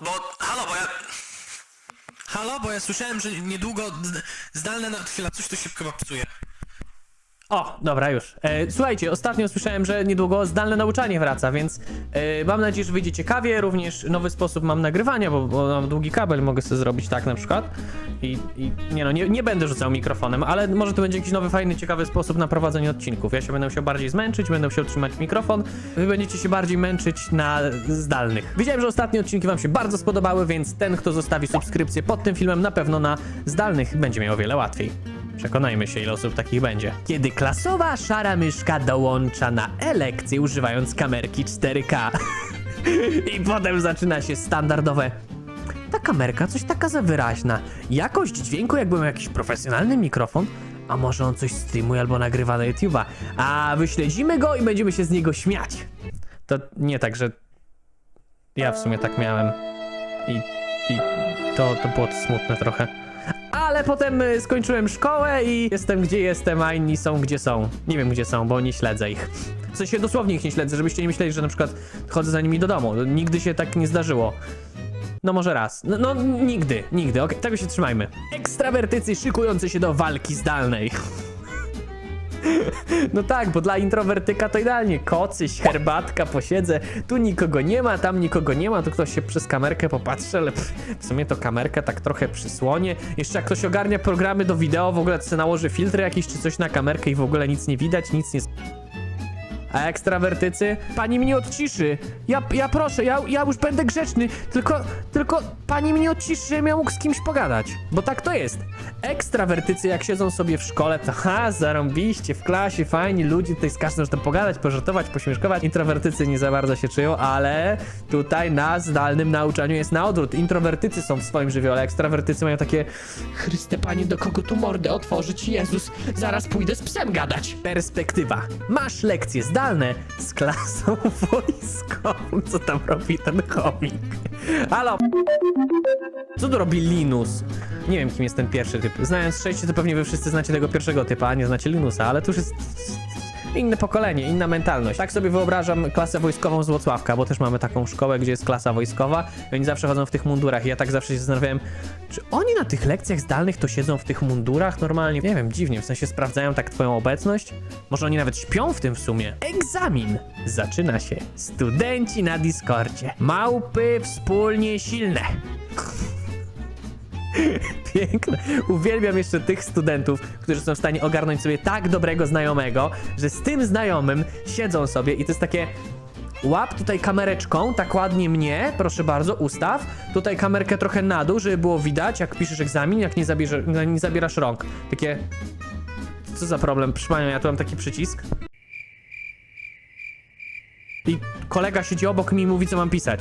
bo... Halo, bo ja... Halo, bo ja słyszałem, że niedługo z- zdalne... Na... Chwila, coś tu się chyba. O, dobra, już. E, słuchajcie, ostatnio słyszałem, że niedługo zdalne nauczanie wraca, więc e, mam nadzieję, że wyjdzie ciekawie. Również nowy sposób mam nagrywania, bo, bo mam długi kabel, mogę sobie zrobić tak na przykład. I, i nie no, nie, nie będę rzucał mikrofonem, ale może to będzie jakiś nowy, fajny, ciekawy sposób na prowadzenie odcinków. Ja się będę musiał bardziej zmęczyć, będę musiał trzymać mikrofon. Wy będziecie się bardziej męczyć na zdalnych. Wiedziałem, że ostatnie odcinki wam się bardzo spodobały, więc ten, kto zostawi subskrypcję pod tym filmem, na pewno na zdalnych będzie miał o wiele łatwiej. Przekonajmy się, ile osób takich będzie. Kiedy klasowa szara myszka dołącza na e-lekcję używając kamerki 4K. I potem zaczyna się standardowe. Ta kamerka coś taka za wyraźna. Jakość dźwięku, jakby miał jakiś profesjonalny mikrofon. A może on coś streamuje albo nagrywa na YouTube'a. A wyśledzimy go i będziemy się z niego śmiać. To nie tak, że ja w sumie tak miałem. I, i to, to było smutne trochę. Ale potem y, skończyłem szkołę i jestem gdzie jestem, a inni są gdzie są. Nie wiem gdzie są, bo nie śledzę ich. W sensie dosłownie ich nie śledzę, żebyście nie myśleli, że na przykład chodzę za nimi do domu. Nigdy się tak nie zdarzyło. No może raz. No, no nigdy, nigdy. Okej, tego się trzymajmy. Ekstrawertycy szykujący się do walki zdalnej. No tak, bo dla introwertyka to idealnie. Kocyś, herbatka, posiedzę. Tu nikogo nie ma, tam nikogo nie ma. Tu ktoś się przez kamerkę popatrzy, ale w sumie to kamerkę tak trochę przysłonie. Jeszcze jak ktoś ogarnia programy do wideo, w ogóle sobie nałoży filtry jakieś czy coś na kamerkę i w ogóle nic nie widać, nic nie... A ekstrawertycy? Pani mnie odciszy. Ja, ja proszę, ja, ja już będę grzeczny. Tylko, tylko pani mnie odciszy, żebym ja mógł z kimś pogadać. Bo tak to jest. Ekstrawertycy jak siedzą sobie w szkole, to ha, zarąbiście, w klasie, fajni ludzie, tutaj z każdym można pogadać, pożartować, pośmieszkować. Introwertycy nie za bardzo się czują, ale tutaj na zdalnym nauczaniu jest na odwrót. Introwertycy są w swoim żywiole, ekstrawertycy mają takie Chryste Panie, do kogo tu mordę otworzyć? Jezus, zaraz pójdę z psem gadać. Perspektywa. Masz lekcje zdalne z klasą wojskową. Co tam robi ten chomik? Halo? Co tu robi Linus? Nie wiem, kim jest ten pierwszy typ. Znając szczęście, to pewnie wy wszyscy znacie tego pierwszego typa, a nie znacie Linusa, ale tu już jest inne pokolenie, inna mentalność. Tak sobie wyobrażam klasę wojskową z Włocławka, bo też mamy taką szkołę, gdzie jest klasa wojskowa i oni zawsze chodzą w tych mundurach i ja tak zawsze się zastanawiałem, czy oni na tych lekcjach zdalnych to siedzą w tych mundurach normalnie? Nie wiem, dziwnie, w sensie sprawdzają tak twoją obecność? Może oni nawet śpią w tym w sumie? Egzamin zaczyna się. Studenci na Discordzie. Małpy wspólnie silne. Piękne. Uwielbiam jeszcze tych studentów, którzy są w stanie ogarnąć sobie tak dobrego znajomego, że z tym znajomym siedzą sobie i to jest takie. Łap tutaj kamereczką, tak ładnie mnie, proszę bardzo, ustaw. Tutaj kamerkę trochę na dół, żeby było widać, jak piszesz egzamin, jak nie, zabierze, nie zabierasz rąk. Takie. Co za problem? Panią, ja tu mam taki przycisk. I kolega siedzi obok mnie i mówi, co mam pisać.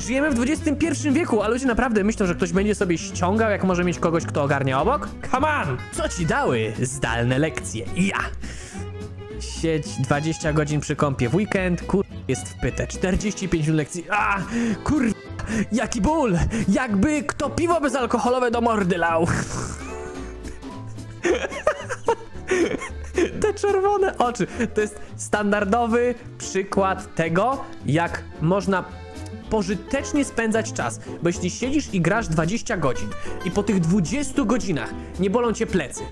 Żyjemy w XXI wieku, a ludzie naprawdę myślą, że ktoś będzie sobie ściągał, jak może mieć kogoś, kto ogarnia obok? Come on! Co ci dały zdalne lekcje? Ja! Sieć 20 godzin przy kąpie w weekend, kur... jest wpyte. 45 minut lekcji, a kur... Jaki ból! Jakby kto piwo bezalkoholowe do mordy lał! Te czerwone oczy. To jest standardowy przykład tego, jak można pożytecznie spędzać czas. Bo jeśli siedzisz i grasz 20 godzin i po tych 20 godzinach nie bolą cię plecy,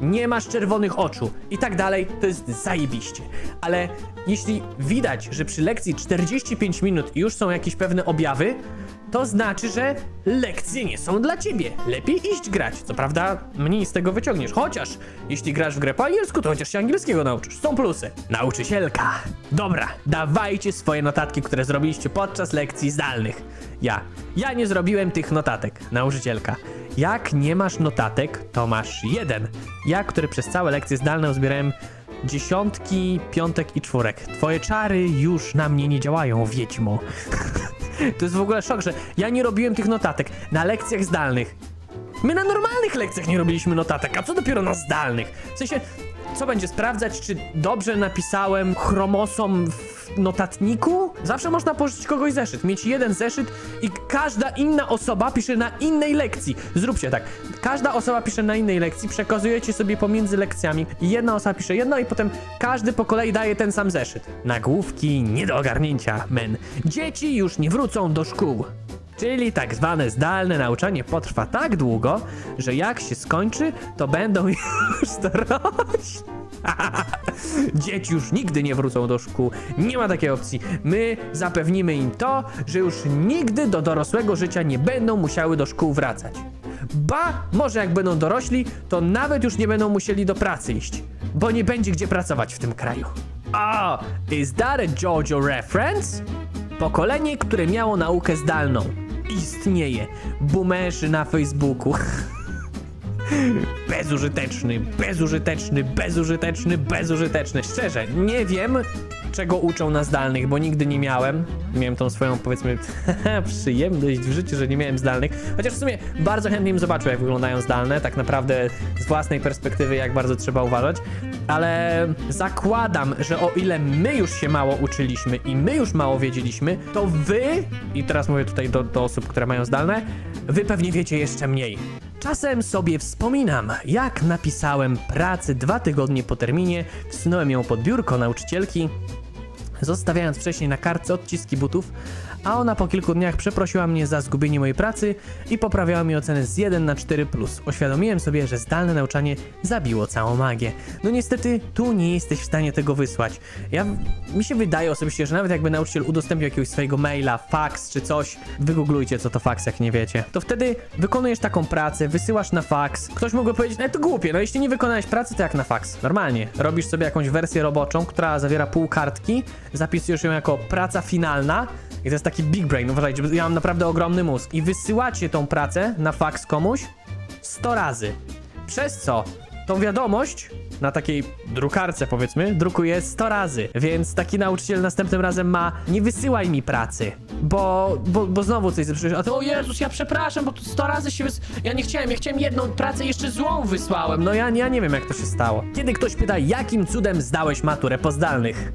nie masz czerwonych oczu i tak dalej, to jest zajebiście. Ale jeśli widać, że przy lekcji 45 minut już są jakieś pewne objawy, to znaczy, że lekcje nie są dla ciebie. Lepiej iść grać. Co prawda, mniej z tego wyciągniesz. Chociaż, jeśli grasz w grę po angielsku, to chociaż się angielskiego nauczysz. Są plusy. Nauczycielka. Dobra, dawajcie swoje notatki, które zrobiliście podczas lekcji zdalnych. Ja. Ja nie zrobiłem tych notatek. Nauczycielka. Jak nie masz notatek, to masz jeden. Ja, który przez całe lekcje zdalne uzbierałem dziesiątki, piątek i czwórek. Twoje czary już na mnie nie działają, wiedźmo. To jest w ogóle szok, że ja nie robiłem tych notatek na lekcjach zdalnych. My na normalnych lekcjach nie robiliśmy notatek, a co dopiero na zdalnych? W sensie, co będzie sprawdzać, czy dobrze napisałem chromosom w notatniku? Zawsze można pożyczyć kogoś zeszyt, mieć jeden zeszyt i każda inna osoba pisze na innej lekcji. Zróbcie tak. Każda osoba pisze na innej lekcji, przekazujecie sobie pomiędzy lekcjami jedna osoba pisze jedno i potem każdy po kolei daje ten sam zeszyt. Nagłówki nie do ogarnięcia, men. Dzieci już nie wrócą do szkół. Czyli tak zwane zdalne nauczanie potrwa tak długo, że jak się skończy, to będą już dorośli. Dzieci już nigdy nie wrócą do szkół. Nie ma takiej opcji. My zapewnimy im to, że już nigdy do dorosłego życia nie będą musiały do szkół wracać. Ba, może jak będą dorośli, to nawet już nie będą musieli do pracy iść, bo nie będzie gdzie pracować w tym kraju. Oh, is that a JoJo reference? Pokolenie, które miało naukę zdalną. Istnieje. Boomerzy na Facebooku. Bezużyteczny, bezużyteczny, bezużyteczny, bezużyteczny. Szczerze, nie wiem, czego uczą na zdalnych, bo nigdy nie miałem. Miałem tą swoją, powiedzmy, przyjemność w życiu, że nie miałem zdalnych. Chociaż w sumie bardzo chętnie bym zobaczył, jak wyglądają zdalne, tak naprawdę z własnej perspektywy, jak bardzo trzeba uważać. Ale zakładam, że o ile my już się mało uczyliśmy i my już mało wiedzieliśmy, to wy, i teraz mówię tutaj do, do osób, które mają zdalne, wy pewnie wiecie jeszcze mniej. Czasem sobie wspominam, jak napisałem pracę dwa tygodnie po terminie, wsunąłem ją pod biurko nauczycielki, zostawiając wcześniej na kartce odciski butów, a ona po kilku dniach przeprosiła mnie za zgubienie mojej pracy i poprawiała mi ocenę z 1 na 4+. Uświadomiłem sobie, że zdalne nauczanie zabiło całą magię. No niestety, tu nie jesteś w stanie tego wysłać. Ja, mi się wydaje osobiście, że nawet jakby nauczyciel udostępnił jakiegoś swojego maila, fax czy coś, wygooglujcie co to fax, jak nie wiecie, to wtedy wykonujesz taką pracę, wysyłasz na fax. Ktoś mógłby powiedzieć, no to głupie, no jeśli nie wykonałeś pracy, to jak na fax. Normalnie. Robisz sobie jakąś wersję roboczą, która zawiera pół kartki, zapisujesz ją jako praca finalna, i to jest taki big brain, uważajcie, ja mam naprawdę ogromny mózg. I wysyłacie tą pracę na fax komuś 100 razy. Przez co tą wiadomość na takiej drukarce powiedzmy, drukuje 100 razy. Więc taki nauczyciel następnym razem ma nie wysyłaj mi pracy, bo, bo, bo znowu coś zepsujesz. A to o Jezus, ja przepraszam, bo tu 100 razy się wys... Ja nie chciałem, ja chciałem jedną pracę jeszcze złą wysłałem. No ja, ja nie wiem jak to się stało. Kiedy ktoś pyta, jakim cudem zdałeś maturę po zdalnych?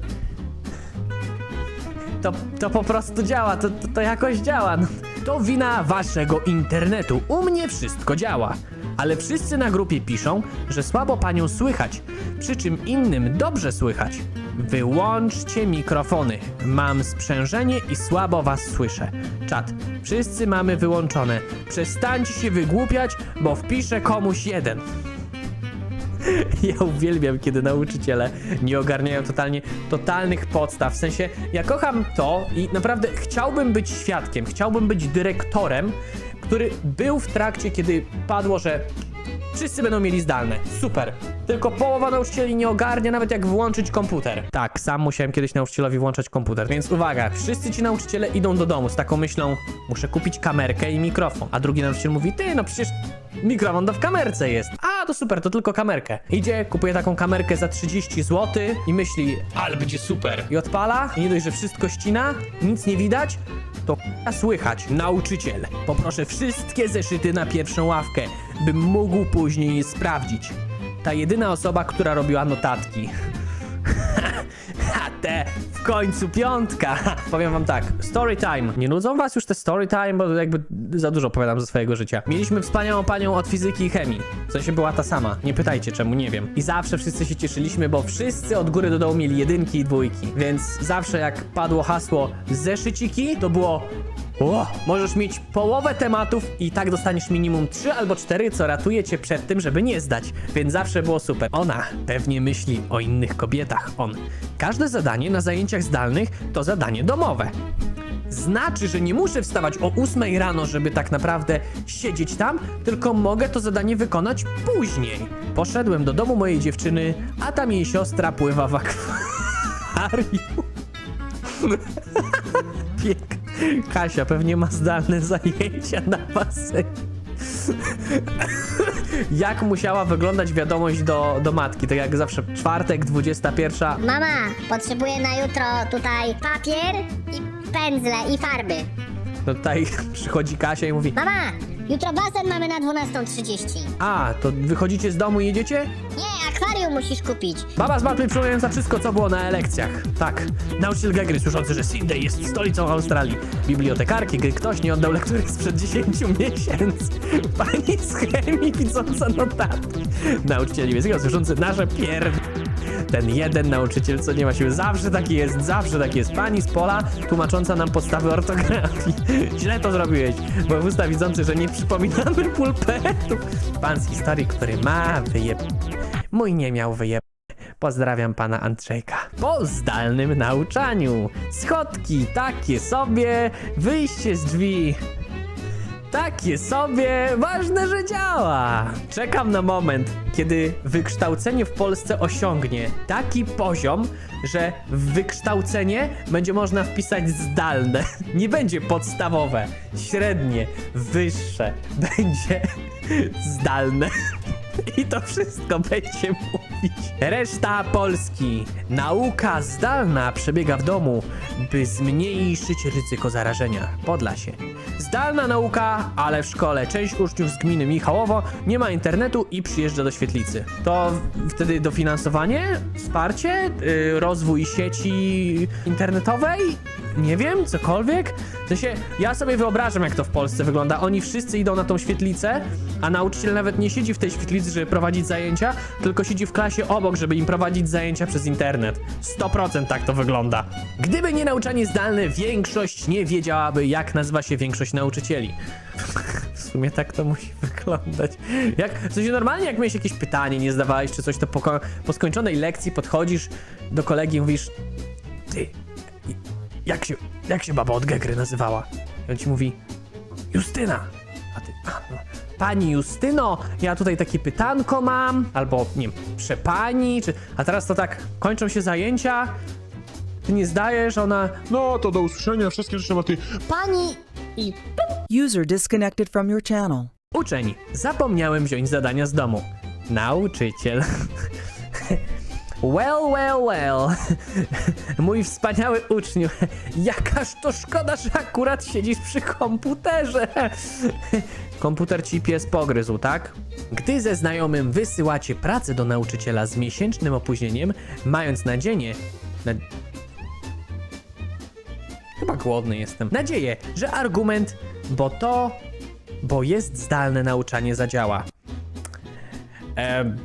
To, to po prostu działa, to, to, to jakoś działa. No. To wina waszego internetu. U mnie wszystko działa. Ale wszyscy na grupie piszą, że słabo panią słychać, przy czym innym dobrze słychać. Wyłączcie mikrofony. Mam sprzężenie i słabo was słyszę. Czat. Wszyscy mamy wyłączone. Przestańcie się wygłupiać, bo wpiszę komuś jeden. Ja uwielbiam, kiedy nauczyciele nie ogarniają totalnie totalnych podstaw. W sensie, ja kocham to i naprawdę chciałbym być świadkiem, chciałbym być dyrektorem, który był w trakcie, kiedy padło, że wszyscy będą mieli zdalne. Super. Tylko połowa nauczycieli nie ogarnia nawet jak włączyć komputer. Tak, sam musiałem kiedyś nauczycielowi włączać komputer. Więc uwaga, wszyscy ci nauczyciele idą do domu z taką myślą, muszę kupić kamerkę i mikrofon. A drugi nauczyciel mówi, ty, no przecież mikrofon to w kamerce jest. A, to super, to tylko kamerkę. Idzie, kupuje taką kamerkę za 30 zł i myśli, ale będzie super. I odpala, i nie dość, że wszystko ścina, nic nie widać, to słychać, nauczyciel. Poproszę wszystkie zeszyty na pierwszą ławkę, bym mógł później je sprawdzić. Ta jedyna osoba, która robiła notatki. Te w końcu piątka. Powiem wam tak, story time. Nie nudzą was już te story time, bo jakby za dużo opowiadam ze swojego życia. Mieliśmy wspaniałą panią od fizyki i chemii. W sensie była ta sama. Nie pytajcie czemu, nie wiem. I zawsze wszyscy się cieszyliśmy, bo wszyscy od góry do dołu mieli jedynki i dwójki. Więc zawsze jak padło hasło zeszyciki, to było o, możesz mieć połowę tematów i tak dostaniesz minimum 3 albo 4, co ratuje cię przed tym, żeby nie zdać. Więc zawsze było super. Ona pewnie myśli o innych kobietach. On. Każde zadanie na zajęciach zdalnych to zadanie domowe. Znaczy, że nie muszę wstawać o 8 rano, żeby tak naprawdę siedzieć tam, tylko mogę to zadanie wykonać później. Poszedłem do domu mojej dziewczyny, a tam jej siostra pływa w akwarium. Pięknie. Kasia pewnie ma zdalne zajęcia na basenie. Jak musiała wyglądać wiadomość do, do matki? Tak jak zawsze, czwartek, 21. Mama, potrzebuję na jutro tutaj papier i pędzle i farby. No tutaj przychodzi Kasia i mówi, Mama, jutro basen mamy na 12.30. a, to wychodzicie z domu i jedziecie? Nie, akwarium musisz kupić. Baba z matmy przypominająca wszystko, co było na lekcjach. Tak, nauczyciel Gegry słyszący, że Sydney jest stolicą Australii. Bibliotekarki, gdy ktoś nie oddał lektury sprzed 10 miesięcy. Pani z chemii widząca notatki. Nauczyciel niemieckiego słyszący nasze pier... Ten jeden nauczyciel, co nie ma siły, zawsze taki jest, zawsze taki jest. Pani z pola, tłumacząca nam podstawy ortografii. Źle to zrobiłeś, bo usta widzący, że nie przypominamy pulpetu. Pan z historii, który ma wyjeb... Mój nie miał wyjeb... Pozdrawiam pana Andrzejka. Po zdalnym nauczaniu. Schodki takie sobie, wyjście z drzwi. Takie sobie, ważne, że działa. Czekam na moment, kiedy wykształcenie w Polsce osiągnie taki poziom, że w wykształcenie będzie można wpisać zdalne. Nie będzie podstawowe, średnie, wyższe. Będzie zdalne. I to wszystko będzie mówić. Reszta Polski. Nauka zdalna przebiega w domu, by zmniejszyć ryzyko zarażenia. Podlasie. Zdalna nauka, ale w szkole. Część uczniów z gminy Michałowo nie ma internetu i przyjeżdża do świetlicy. To wtedy dofinansowanie, wsparcie, yy, rozwój sieci internetowej? Nie wiem, cokolwiek. W sensie, ja sobie wyobrażam, jak to w Polsce wygląda. Oni wszyscy idą na tą świetlicę, a nauczyciel nawet nie siedzi w tej świetlicy, żeby prowadzić zajęcia, tylko siedzi w klasie obok, żeby im prowadzić zajęcia przez internet. 100% tak to wygląda. Gdyby nie nauczanie zdalne, większość nie wiedziałaby, jak nazywa się większość nauczycieli. W sumie tak to musi wyglądać. Jak, w sensie normalnie, jak miałeś jakieś pytanie, nie zdawałeś czy coś, to po, po skończonej lekcji podchodzisz do kolegi i mówisz Ty, jak się, jak się baba od Gegry nazywała? I on ci mówi, Justyna. A ty, a, no. Pani Justyno, ja tutaj takie pytanko mam, albo nie wiem, przepani, czy... A teraz to tak, kończą się zajęcia, ty nie zdajesz, ona... No, to do usłyszenia, wszystkie życzę ty. Pani i User disconnected from your channel. Uczeń, zapomniałem wziąć zadania z domu. Nauczyciel. Well, well, well. Mój wspaniały uczniu. Jakaż to szkoda, że akurat siedzisz przy komputerze. Komputer ci pies pogryzł, tak? Gdy ze znajomym wysyłacie pracę do nauczyciela z miesięcznym opóźnieniem, mając nadzieję, na... Chyba głodny jestem. Nadzieję, że argument, bo to, bo jest zdalne nauczanie zadziała. Em,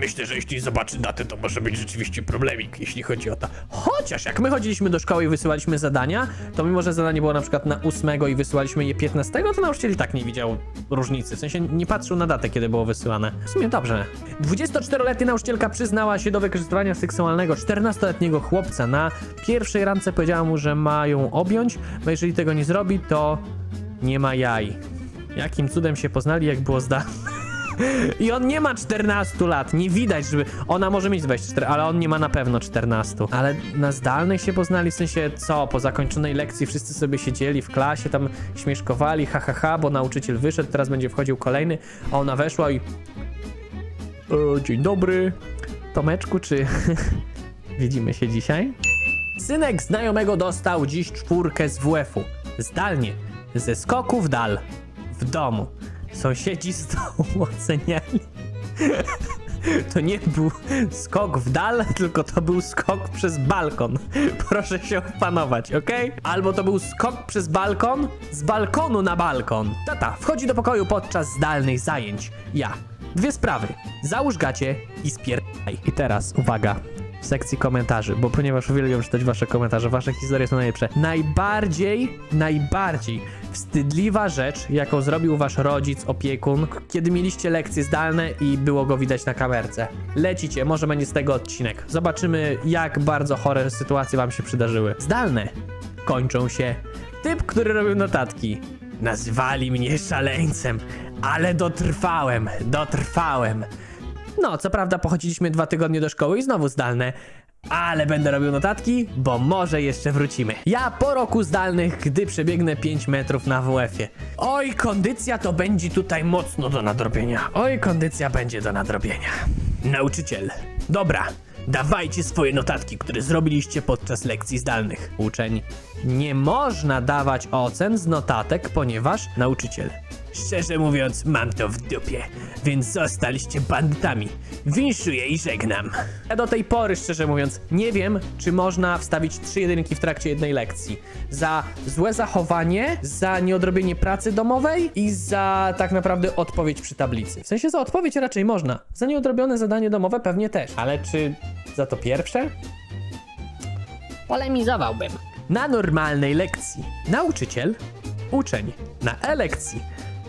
myślę, że jeśli zobaczy datę, to może być rzeczywiście problemik, jeśli chodzi o to. Chociaż jak my chodziliśmy do szkoły i wysyłaliśmy zadania, to mimo, że zadanie było na przykład na 8 i wysyłaliśmy je 15, to nauczyciel i tak nie widział różnicy. W sensie nie patrzył na datę, kiedy było wysyłane. W sumie dobrze. 24-letnia nauczycielka przyznała się do wykorzystywania seksualnego 14-letniego chłopca. Na pierwszej randce powiedziała mu, że ma ją objąć, bo jeżeli tego nie zrobi, to nie ma jaj. Jakim cudem się poznali, jak było zdalne? I on nie ma 14 lat, nie widać, żeby... Ona może mieć 24, ale on nie ma na pewno 14. Ale na zdalnych się poznali, w sensie co? Po zakończonej lekcji wszyscy sobie siedzieli w klasie, tam śmieszkowali, ha, ha, ha, bo nauczyciel wyszedł, teraz będzie wchodził kolejny, a ona weszła i... E, dzień dobry. Tomeczku, czy... Widzimy się dzisiaj? Synek znajomego dostał dziś czwórkę z WF-u. Zdalnie. Ze skoku w dal. W domu. Sąsiedzi z domu oceniali. To nie był skok w dal, tylko to był skok przez balkon. Proszę się opanować, ok? Albo to był skok przez balkon, z balkonu na balkon. Tata wchodzi do pokoju podczas zdalnych zajęć. Ja. Dwie sprawy. Załóż gacie i spierdaj. I teraz, uwaga, w sekcji komentarzy, bo ponieważ uwielbiam czytać wasze komentarze, wasze historie są najlepsze. Najbardziej, najbardziej wstydliwa rzecz, jaką zrobił wasz rodzic, opiekun, kiedy mieliście lekcje zdalne i było go widać na kamerce. Lecicie, może będzie z tego odcinek. Zobaczymy, jak bardzo chore sytuacje wam się przydarzyły. Zdalne kończą się. Typ, który robił notatki. Nazwali mnie szaleńcem, ale dotrwałem, dotrwałem. No, co prawda pochodziliśmy dwa tygodnie do szkoły i znowu zdalne. Ale będę robił notatki, bo może jeszcze wrócimy. Ja po roku zdalnych, gdy przebiegnę 5 metrów na WF-ie. Oj, kondycja to będzie tutaj mocno do nadrobienia. Oj, kondycja będzie do nadrobienia. Nauczyciel. Dobra, Dawajcie swoje notatki, które zrobiliście podczas lekcji zdalnych. Uczeń. Nie można dawać ocen z notatek, ponieważ nauczyciel. Szczerze mówiąc, mam to w dupie, więc zostaliście bandytami. Winszuję i żegnam. Ja do tej pory, szczerze mówiąc, nie wiem, czy można wstawić trzy jedynki w trakcie jednej lekcji. Za złe zachowanie, za nieodrobienie pracy domowej i za tak naprawdę odpowiedź przy tablicy. W sensie za odpowiedź raczej można. Za nieodrobione zadanie domowe pewnie też. Ale czy za to pierwsze? Polemizowałbym. Na normalnej lekcji nauczyciel, uczeń. Na e-lekcji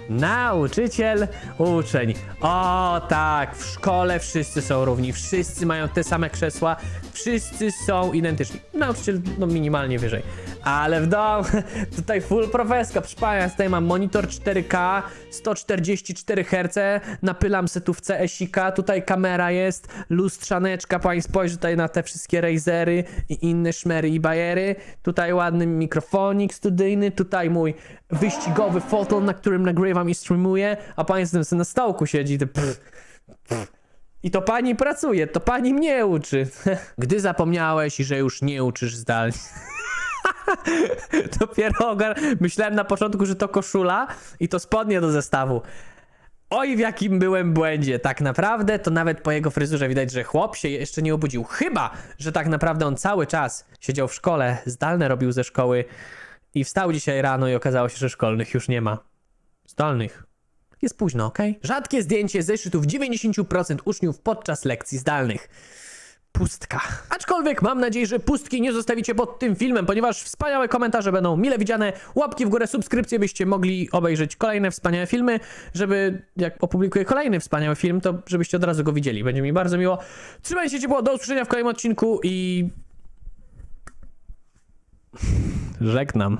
nauczyciel, uczeń. O tak, w szkole wszyscy są równi, wszyscy mają te same krzesła, wszyscy są identyczni. Nauczyciel no minimalnie wyżej. Ale w domu, tutaj full profeska, proszę tutaj mam monitor 4K, 144 Hz, napylam se tu w CS-ika, tutaj kamera jest, lustrzaneczka, pani spojrzy tutaj na te wszystkie razery i inne szmery i bajery, tutaj ładny mikrofonik studyjny, tutaj mój wyścigowy fotel, na którym nagrywam i streamuję, a pani z na stołku siedzi, pff, pff. I to pani pracuje, to pani mnie uczy. Gdy zapomniałeś, że już nie uczysz zdalnie. Dopiero ogar... Myślałem na początku, że to koszula i to spodnie do zestawu. Oj, w jakim byłem błędzie. Tak naprawdę to nawet po jego fryzurze widać, że chłop się jeszcze nie obudził. Chyba, że tak naprawdę on cały czas siedział w szkole, zdalne robił ze szkoły i wstał dzisiaj rano i okazało się, że szkolnych już nie ma. Zdalnych. Jest późno, ok? Rzadkie zdjęcie zeszytów 90% uczniów podczas lekcji zdalnych pustka. Aczkolwiek mam nadzieję, że pustki nie zostawicie pod tym filmem, ponieważ wspaniałe komentarze będą mile widziane. Łapki w górę, subskrypcje, byście mogli obejrzeć kolejne wspaniałe filmy, żeby jak opublikuję kolejny wspaniały film, to żebyście od razu go widzieli. Będzie mi bardzo miło. Trzymajcie się ciepło, do usłyszenia w kolejnym odcinku i... Żegnam.